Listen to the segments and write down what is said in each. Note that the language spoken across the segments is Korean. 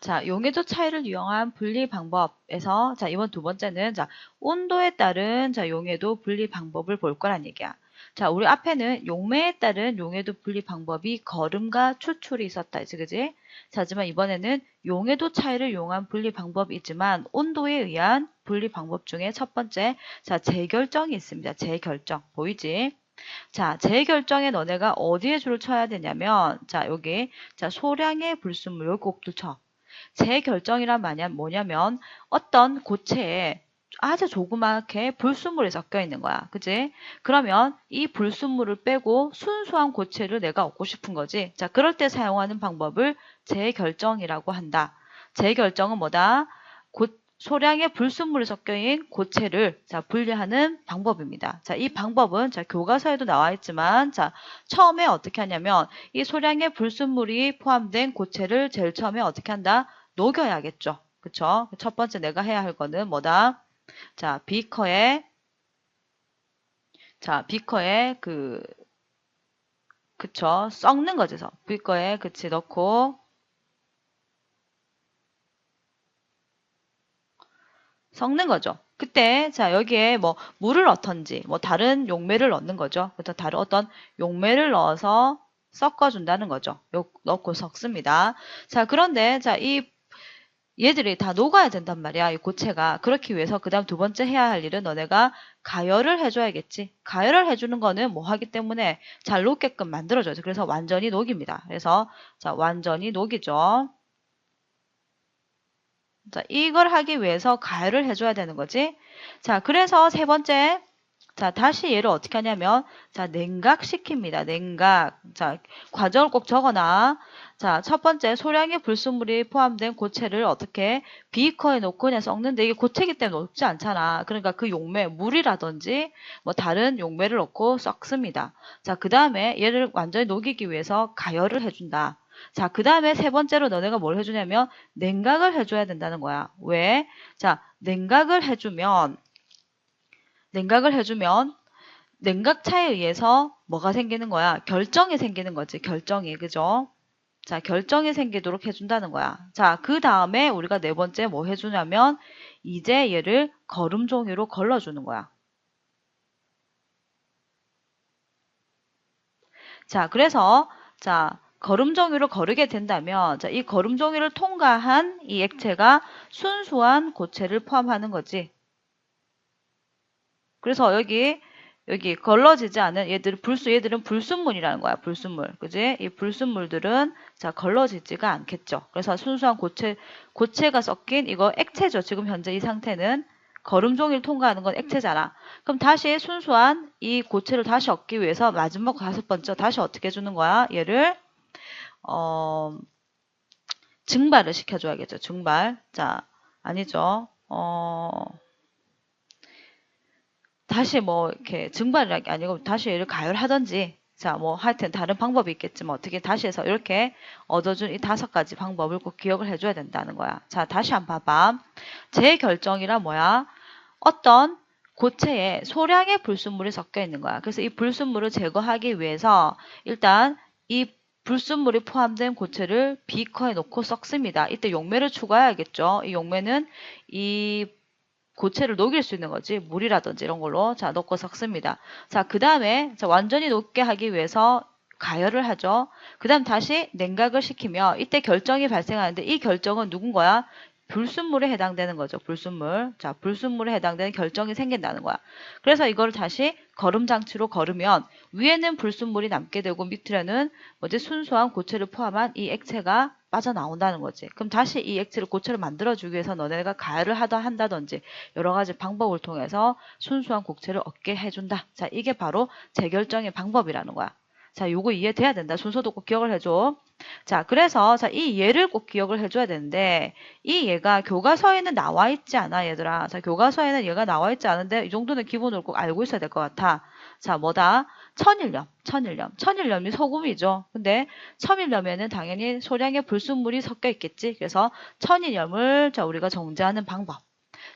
자, 용해도 차이를 이용한 분리 방법에서 자, 이번 두 번째는 자, 온도에 따른 자, 용해도 분리 방법을 볼 거란 얘기야. 자, 우리 앞에는 용매에 따른 용해도 분리 방법이 걸음과 추출이 있었다. 이지 그지? 자, 하지만 이번에는 용해도 차이를 이용한 분리 방법이 있지만 온도에 의한 분리 방법 중에 첫 번째, 자, 재결정이 있습니다. 재결정. 보이지? 자, 재결정에 너네가 어디에 줄을 쳐야 되냐면, 자, 여기, 자, 소량의 불순물, 여기 꼭줄 쳐. 재결정이란 뭐냐면 어떤 고체에 아주 조그맣게 불순물이 섞여 있는 거야. 그지? 그러면 이 불순물을 빼고 순수한 고체를 내가 얻고 싶은 거지. 자, 그럴 때 사용하는 방법을 재결정이라고 한다. 재결정은 뭐다? 고, 소량의 불순물이 섞여있는 고체를 자, 분리하는 방법입니다. 자, 이 방법은 자, 교과서에도 나와 있지만 자, 처음에 어떻게 하냐면 이 소량의 불순물이 포함된 고체를 제일 처음에 어떻게 한다? 녹여야겠죠. 그쵸? 첫 번째 내가 해야 할 거는 뭐다? 자, 비커에 자, 비커에 그 그쵸? 썩는 거죠. 비커에 그치 넣고 섞는 거죠. 그때 자 여기에 뭐 물을 넣던지 뭐 다른 용매를 넣는 거죠. 그래서 다른 어떤 용매를 넣어서 섞어준다는 거죠. 요, 넣고 섞습니다. 자 그런데 자이 얘들이 다 녹아야 된단 말이야. 이 고체가. 그렇기 위해서 그 다음 두 번째 해야 할 일은 너네가 가열을 해줘야겠지. 가열을 해주는 거는 뭐 하기 때문에 잘 녹게끔 만들어줘야죠. 그래서 완전히 녹입니다. 그래서 자 완전히 녹이죠. 자, 이걸 하기 위해서 가열을 해줘야 되는 거지. 자, 그래서 세 번째. 자, 다시 얘를 어떻게 하냐면, 자, 냉각시킵니다. 냉각. 자, 과정을 꼭 적어놔. 자, 첫 번째, 소량의 불순물이 포함된 고체를 어떻게 비커에 넣고 그냥 썩는데 이게 고체기 때문에 녹지 않잖아. 그러니까 그 용매, 물이라든지 뭐 다른 용매를 넣고 썩습니다. 자, 그 다음에 얘를 완전히 녹이기 위해서 가열을 해준다. 자, 그 다음에 세 번째로 너네가 뭘 해주냐면 냉각을 해줘야 된다는 거야. 왜? 자, 냉각을 해주면 냉각을 해주면 냉각차에 의해서 뭐가 생기는 거야? 결정이 생기는 거지. 결정이. 그죠? 자, 결정이 생기도록 해준다는 거야. 자, 그 다음에 우리가 네 번째 뭐 해주냐면 이제 얘를 거름 종이로 걸러주는 거야. 자, 그래서 자, 걸음종이로 거르게 된다면 자, 이 걸음종이를 통과한 이 액체가 순수한 고체를 포함하는 거지. 그래서 여기 여기 걸러지지 않은 얘들 불순 얘들은 불순물이라는 거야. 불순물. 그지? 이 불순물들은 자, 걸러지지가 않겠죠. 그래서 순수한 고체 고체가 섞인 이거 액체죠. 지금 현재 이 상태는 걸음종이를 통과하는 건 액체잖아. 그럼 다시 순수한 이 고체를 다시 얻기 위해서 마지막 다섯 번째 다시 어떻게 해주는 거야? 얘를 어, 증발을 시켜줘야겠죠. 증발. 자, 아니죠. 어, 다시 뭐 이렇게 증발이라는 게 아니고 다시 얘를 가열하든지 자, 뭐 하여튼 다른 방법이 있겠지만 어떻게 다시 해서 이렇게 얻어준 이 다섯 가지 방법을 꼭 기억을 해줘야 된다는 거야. 자, 다시 한 번 봐봐. 재결정이라 뭐야? 어떤 고체에 소량의 불순물이 섞여 있는 거야. 그래서 이 불순물을 제거하기 위해서 일단 이 불순물이 포함된 고체를 비커에 넣고 섞습니다. 이때 용매를 추가해야겠죠. 이 용매는 이 고체를 녹일 수 있는 거지 물이라든지 이런 걸로 자 넣고 섞습니다. 자그 다음에 완전히 녹게 하기 위해서 가열을 하죠. 그 다음 다시 냉각을 시키며 이때 결정이 발생하는데 이 결정은 누군 거야? 불순물에 해당되는 거죠. 불순물. 자, 불순물에 해당되는 결정이 생긴다는 거야. 그래서 이거를 다시 걸음 장치로 걸으면 위에는 불순물이 남게 되고 밑으로는 뭐지 순수한 고체를 포함한 이 액체가 빠져나온다는 거지. 그럼 다시 이 액체를 고체를 만들어주기 위해서 너네가 가열을 하다 한다든지 여러 가지 방법을 통해서 순수한 고체를 얻게 해준다. 자, 이게 바로 재결정의 방법이라는 거야. 자, 요거 이해돼야 된다. 순서도 꼭 기억을 해줘. 자, 그래서 자, 이 예를 꼭 기억을 해줘야 되는데 이 예가 교과서에는 나와 있지 않아, 얘들아. 자, 교과서에는 얘가 나와 있지 않은데 이 정도는 기본으로 꼭 알고 있어야 될 것 같아. 자, 뭐다? 천일염, 천일염. 천일염이 소금이죠. 근데 천일염에는 당연히 소량의 불순물이 섞여 있겠지. 그래서 천일염을 자, 우리가 정제하는 방법.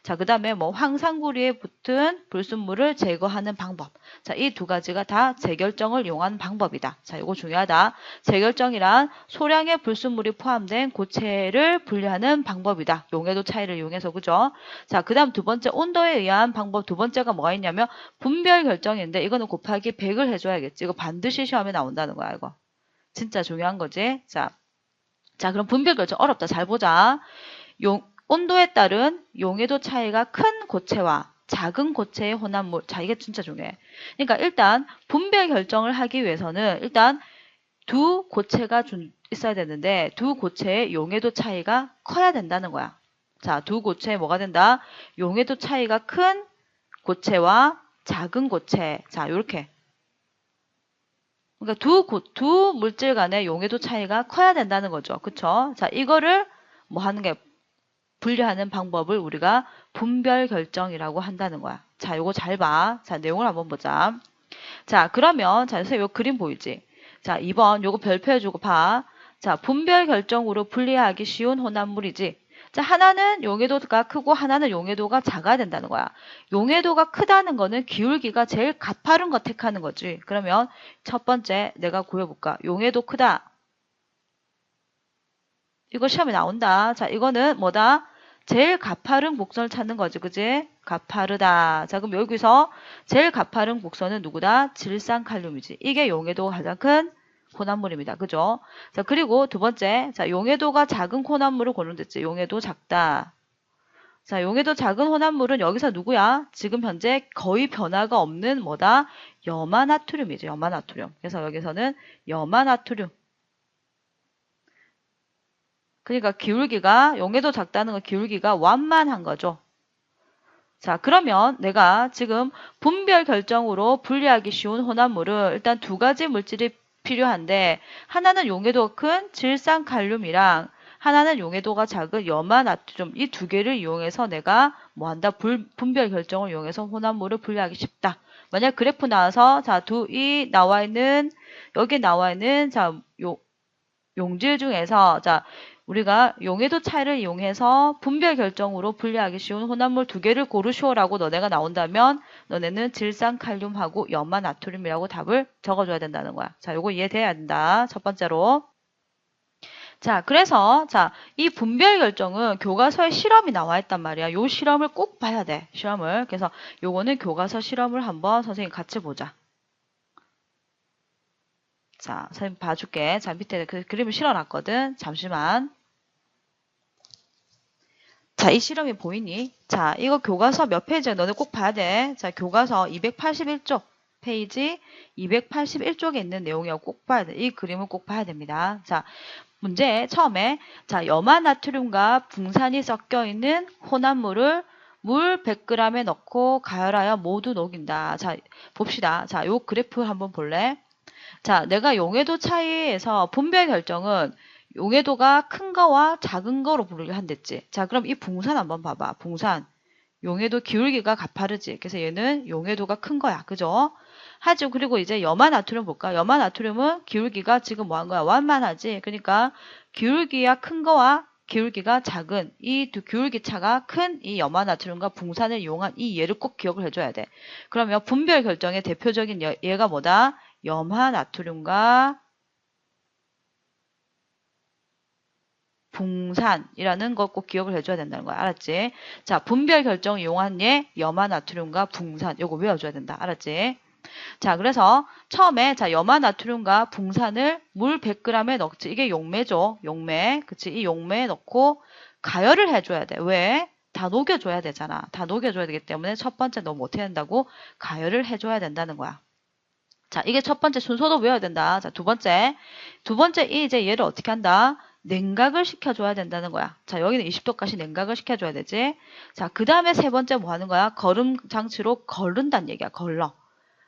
자, 그 다음에 뭐 황산구리에 붙은 불순물을 제거하는 방법. 자, 이 두 가지가 다 재결정을 이용한 방법이다. 자, 이거 중요하다. 재결정이란 소량의 불순물이 포함된 고체를 분리하는 방법이다. 용해도 차이를 이용해서 그죠? 자, 그 다음 두 번째 온도에 의한 방법 두 번째가 뭐가 있냐면 분별 결정인데 이거는 곱하기 100을 해줘야겠지. 이거 반드시 시험에 나온다는 거야, 이거. 진짜 중요한 거지. 자, 자, 그럼 분별 결정 어렵다. 잘 보자. 용, 온도에 따른 용해도 차이가 큰 고체와 작은 고체의 혼합물. 자, 이게 진짜 중요해. 그러니까 일단 분별 결정을 하기 위해서는 일단 두 고체가 준, 있어야 되는데 두 고체의 용해도 차이가 커야 된다는 거야. 자, 두 고체에 뭐가 된다? 용해도 차이가 큰 고체와 작은 고체. 자, 요렇게. 그러니까 두, 고, 두 물질 간의 용해도 차이가 커야 된다는 거죠. 그쵸? 자, 이거를 뭐 하는 게 분류하는 방법을 우리가 분별 결정이라고 한다는 거야. 자, 요거 잘 봐. 자, 내용을 한번 보자. 자, 그러면 자, 선생님 요 그림 보이지? 자, 2번 요거 별표 해 주고 봐. 자, 분별 결정으로 분리하기 쉬운 혼합물이지. 자, 하나는 용해도가 크고 하나는 용해도가 작아야 된다는 거야. 용해도가 크다는 거는 기울기가 제일 가파른 거 택하는 거지. 그러면 첫 번째 내가 구해볼까? 용해도 크다. 이거 시험에 나온다. 자, 이거는 뭐다? 제일 가파른 곡선을 찾는 거지, 그지? 가파르다. 자, 그럼 여기서 제일 가파른 곡선은 누구다? 질산칼륨이지. 이게 용해도가 가장 큰 혼합물입니다. 그죠? 자, 그리고 두 번째, 자, 용해도가 작은 혼합물을 고른댔지. 용해도 작다. 자, 용해도 작은 혼합물은 여기서 누구야? 지금 현재 거의 변화가 없는 뭐다? 염화나트륨이죠. 염화나트륨. 그래서 여기서는 염화나트륨. 그러니까 기울기가 용해도 작다는 건 기울기가 완만한 거죠. 자, 그러면 내가 지금 분별 결정으로 분리하기 쉬운 혼합물은 일단 두 가지 물질이 필요한데 하나는 용해도가 큰 질산칼륨이랑 하나는 용해도가 작은 염화나트륨 이 두 개를 이용해서 내가 뭐 한다 불, 분별 결정을 이용해서 혼합물을 분리하기 쉽다. 만약 그래프 나와서 자두 이 나와 있는 여기 나와 있는 자 요, 용질 중에서 자 우리가 용해도 차이를 이용해서 분별 결정으로 분리하기 쉬운 혼합물 두 개를 고르시오라고 너네가 나온다면 너네는 질산 칼륨하고 염화 나트륨이라고 답을 적어줘야 된다는 거야. 자, 요거 이해돼야 된다. 첫 번째로. 자, 그래서 자, 이 분별 결정은 교과서에 실험이 나와 있단 말이야. 요 실험을 꼭 봐야 돼. 실험을. 그래서 요거는 교과서 실험을 한번 선생님 같이 보자. 자, 선생님 봐줄게. 자, 밑에 그 그림을 실어놨거든. 잠시만. 자, 이 실험이 보이니? 자, 이거 교과서 몇 페이지야? 너네 꼭 봐야 돼. 자, 교과서 281쪽 페이지 281쪽에 있는 내용이라고 꼭 봐야 돼. 이 그림을 꼭 봐야 됩니다. 자, 문제 처음에 자, 염화나트륨과 붕산이 섞여 있는 혼합물을 물 100g에 넣고 가열하여 모두 녹인다. 자, 봅시다. 자, 요 그래프 한번 볼래? 자, 내가 용해도 차이에서 분별 결정은 용해도가 큰 거와 작은 거로 분류를 한댔지. 자, 그럼 이 붕산 한번 봐봐. 붕산. 용해도 기울기가 가파르지. 그래서 얘는 용해도가 큰 거야. 그죠? 하죠. 그리고 이제 염화나트륨 볼까? 염화나트륨은 기울기가 지금 뭐 한 거야? 완만하지. 그러니까 기울기가 큰 거와 기울기가 작은 이 두 기울기 차가 큰 이 염화나트륨과 붕산을 이용한 이 예를 꼭 기억을 해줘야 돼. 그러면 분별 결정의 대표적인 예가 뭐다? 염화 나트륨과 붕산이라는 것 꼭 기억을 해줘야 된다는 거야. 알았지? 자, 분별 결정 이용한 예, 염화 나트륨과 붕산. 요거 외워줘야 된다. 알았지? 자, 그래서 처음에 자 염화 나트륨과 붕산을 물 100g에 넣지. 이게 용매죠. 용매. 그치? 이 용매에 넣고 가열을 해줘야 돼. 왜? 다 녹여줘야 되잖아. 다 녹여줘야 되기 때문에 첫 번째 너 못해야 된다고 가열을 해줘야 된다는 거야. 자, 이게 첫 번째 순서도 외워야 된다. 자, 두 번째. 두 번째, 이 이제 얘를 어떻게 한다? 냉각을 시켜줘야 된다는 거야. 자, 여기는 20도까지 냉각을 시켜줘야 되지. 자, 그 다음에 세 번째 뭐 하는 거야? 걸음 장치로 걸른다는 얘기야. 걸러.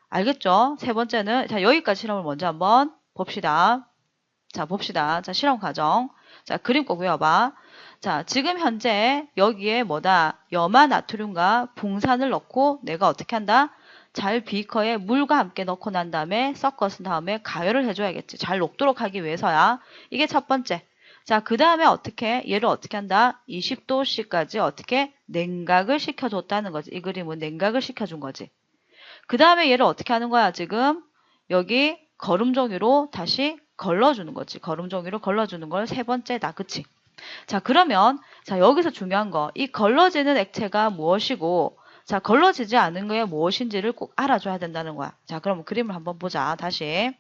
알겠죠? 세 번째는, 자, 여기까지 실험을 먼저 한번 봅시다. 자, 봅시다. 자, 실험 과정. 자, 그림 꼭 외워봐. 자, 지금 현재 여기에 뭐다? 염화 나트륨과 붕산을 넣고 내가 어떻게 한다? 잘 비커에 물과 함께 넣고 난 다음에 섞어서 다음에 가열을 해줘야겠지. 잘 녹도록 하기 위해서야. 이게 첫 번째. 자, 그 다음에 어떻게, 얘를 어떻게 한다? 20도씨까지 어떻게 냉각을 시켜줬다는 거지. 이 그림은 냉각을 시켜준 거지. 그 다음에 얘를 어떻게 하는 거야, 지금? 여기 거름종이로 다시 걸러주는 거지. 거름종이로 걸러주는 걸 세 번째다. 그치? 자, 그러면, 자, 여기서 중요한 거. 이 걸러지는 액체가 무엇이고, 자, 걸러지지 않은 거에 무엇인지를 꼭 알아줘야 된다는 거야. 자, 그럼 그림을 한번 보자. 다시.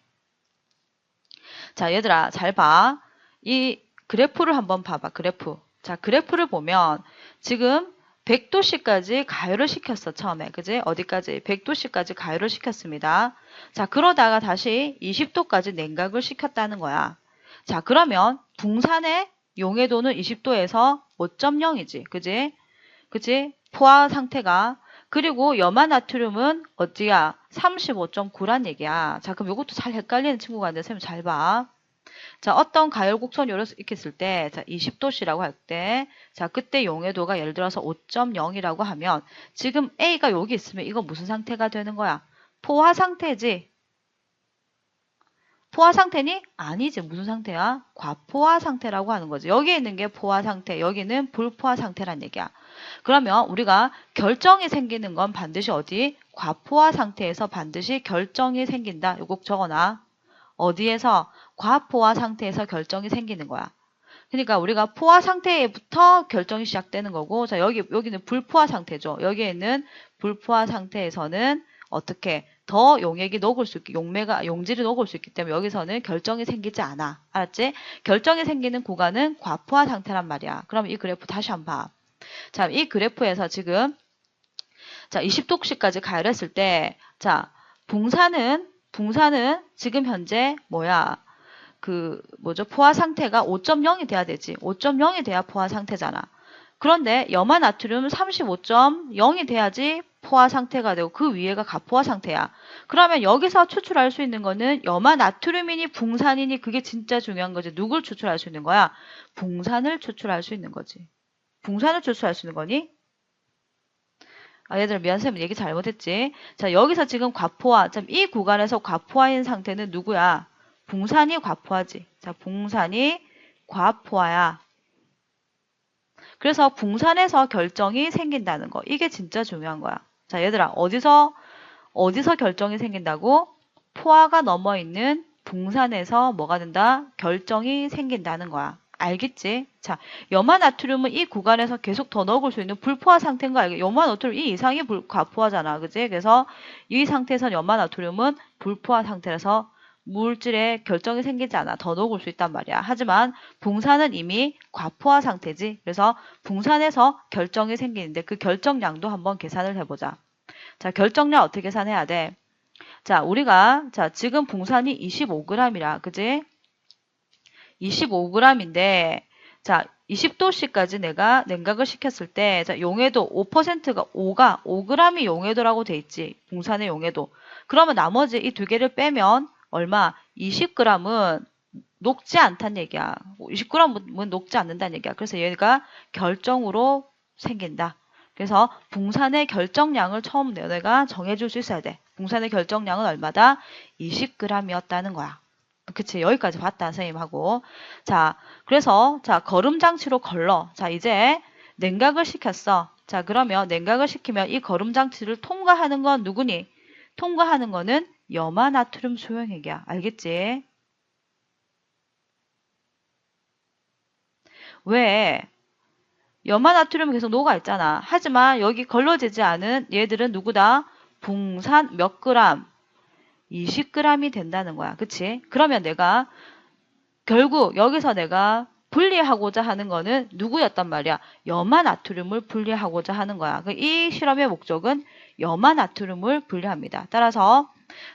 자, 얘들아, 잘 봐. 이 그래프를 한번 봐봐. 그래프. 자, 그래프를 보면 지금 100도씨까지 가열을 시켰어. 처음에. 그지? 어디까지? 100도씨까지 가열을 시켰습니다. 자, 그러다가 다시 20도까지 냉각을 시켰다는 거야. 자, 그러면 붕산의 용해도는 20도에서 5.0이지. 그지? 그지? 포화 상태가 그리고 염화나트륨은 어디야? 35.9란 얘기야. 자, 그럼 이것도 잘 헷갈리는 친구가 있는데 선생님 잘 봐. 자, 어떤 가열곡선 요를 이렇게 쓸 때, 자, 20도씨라고 할 때, 자, 그때 용해도가 예를 들어서 5.0이라고 하면, 지금 A가 여기 있으면 이거 무슨 상태가 되는 거야? 포화 상태지? 포화 상태니? 아니지. 무슨 상태야? 과포화 상태라고 하는 거지. 여기에 있는 게 포화 상태, 여기는 불포화 상태란 얘기야. 그러면 우리가 결정이 생기는 건 반드시 어디? 과포화 상태에서 반드시 결정이 생긴다. 요거 꼭 적어놔. 어디에서? 과포화 상태에서 결정이 생기는 거야. 그러니까 우리가 포화 상태부터 결정이 시작되는 거고, 자, 여기, 여기는 불포화 상태죠. 여기에 있는 불포화 상태에서는 어떻게 더 용액이 녹을 수 있게, 용매가, 용질이 녹을 수 있기 때문에 여기서는 결정이 생기지 않아. 알았지? 결정이 생기는 구간은 과포화 상태란 말이야. 그럼 이 그래프 다시 한번 봐. 자, 이 그래프에서 지금, 자, 20도씨까지 가열했을 때, 자, 붕산은, 붕산은 지금 현재 뭐야? 그, 뭐죠? 포화 상태가 5.0이 돼야 되지. 5.0이 돼야 포화 상태잖아. 그런데 염화 나트륨은 35.0이 돼야지 포화 상태가 되고 그 위에가 가포화 상태야. 그러면 여기서 추출할 수 있는 거는 염화 나트륨이니 붕산이니 그게 진짜 중요한 거지. 누굴 추출할 수 있는 거야? 붕산을 추출할 수 있는 거지. 붕산을 추출할 수 있는 거니? 아, 얘들아, 미안, 쌤 얘기 잘못했지. 자, 여기서 지금 과포화, 참, 이 구간에서 과포화인 상태는 누구야? 붕산이 과포화지. 자, 붕산이 과포화야. 그래서 붕산에서 결정이 생긴다는 거. 이게 진짜 중요한 거야. 자, 얘들아, 어디서, 어디서 결정이 생긴다고? 포화가 넘어 있는 붕산에서 뭐가 된다? 결정이 생긴다는 거야. 알겠지? 자, 염화 나트륨은 이 구간에서 계속 더 넣을 수 있는 불포화 상태인 거 알겠지? 염화 나트륨 이 이상이 불, 과포화잖아. 그지? 그래서 이 상태에서 염화 나트륨은 불포화 상태라서 물질에 결정이 생기지 않아 더 녹을 수 있단 말이야. 하지만 붕산은 이미 과포화 상태지. 그래서 붕산에서 결정이 생기는데 그 결정량도 한번 계산을 해보자. 자, 결정량 어떻게 계산해야 돼? 자, 우리가 자 지금 붕산이 25g이라 그지? 25g인데 자 20도씨까지 내가 냉각을 시켰을 때 자, 용해도 5%가 5가 5g이 용해도라고 돼 있지. 붕산의 용해도. 그러면 나머지 이 두 개를 빼면 얼마? 20g은 녹지 않다는 얘기야. 20g은 녹지 않는다는 얘기야. 그래서 얘가 결정으로 생긴다. 그래서 붕산의 결정량을 처음 내가 정해줄 수 있어야 돼. 붕산의 결정량은 얼마다? 20g이었다는 거야. 그치 여기까지 봤다 선생님하고 자 그래서 자 거름 장치로 걸러 자 이제 냉각을 시켰어 자 그러면 냉각을 시키면 이 거름 장치를 통과하는 건 누구니 통과하는 거는 염화 나트륨 소용액이야. 알겠지? 왜? 염화 나트륨은 계속 녹아 있잖아. 하지만 여기 걸러지지 않은 얘들은 누구다? 붕산 몇 그램? 20g이 된다는 거야. 그치? 그러면 내가 결국 여기서 내가 분리하고자 하는 거는 누구였단 말이야? 염화나트륨을 분리하고자 하는 거야. 그이 실험의 목적은 염화나트륨을 분리합니다. 따라서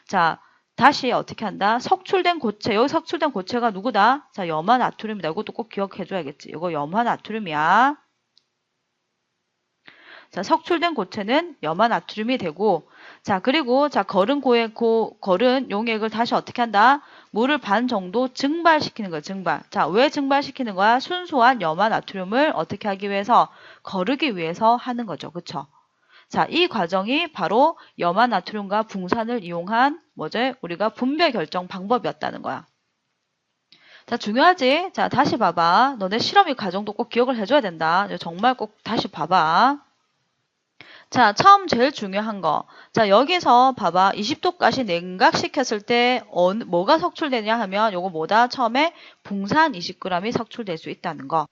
자 다시 어떻게 한다? 석출된 고체. 여기 석출된 고체가 누구다? 자 염화나트륨이다. 이것도 꼭 기억해줘야겠지. 이거 염화나트륨이야. 자 석출된 고체는 염화나트륨이 되고 자 그리고 자 거른 고에 고 거른 용액을 다시 어떻게 한다? 물을 반 정도 증발시키는 거야, 증발. 자, 왜 증발시키는 거야? 순수한 염화나트륨을 어떻게 하기 위해서? 거르기 위해서 하는 거죠. 그쵸? 자, 이 과정이 바로 염화나트륨과 붕산을 이용한 뭐죠? 우리가 분배 결정 방법이었다는 거야. 자, 중요하지? 자, 다시 봐봐. 너네 실험이 과정도 꼭 기억을 해줘야 된다. 정말 꼭 다시 봐봐. 자, 처음 제일 중요한 거. 자, 여기서 봐봐. 20도까지 냉각시켰을 때 뭐가 석출되냐 하면 요거 뭐다? 처음에 붕산 20g이 석출될 수 있다는 거.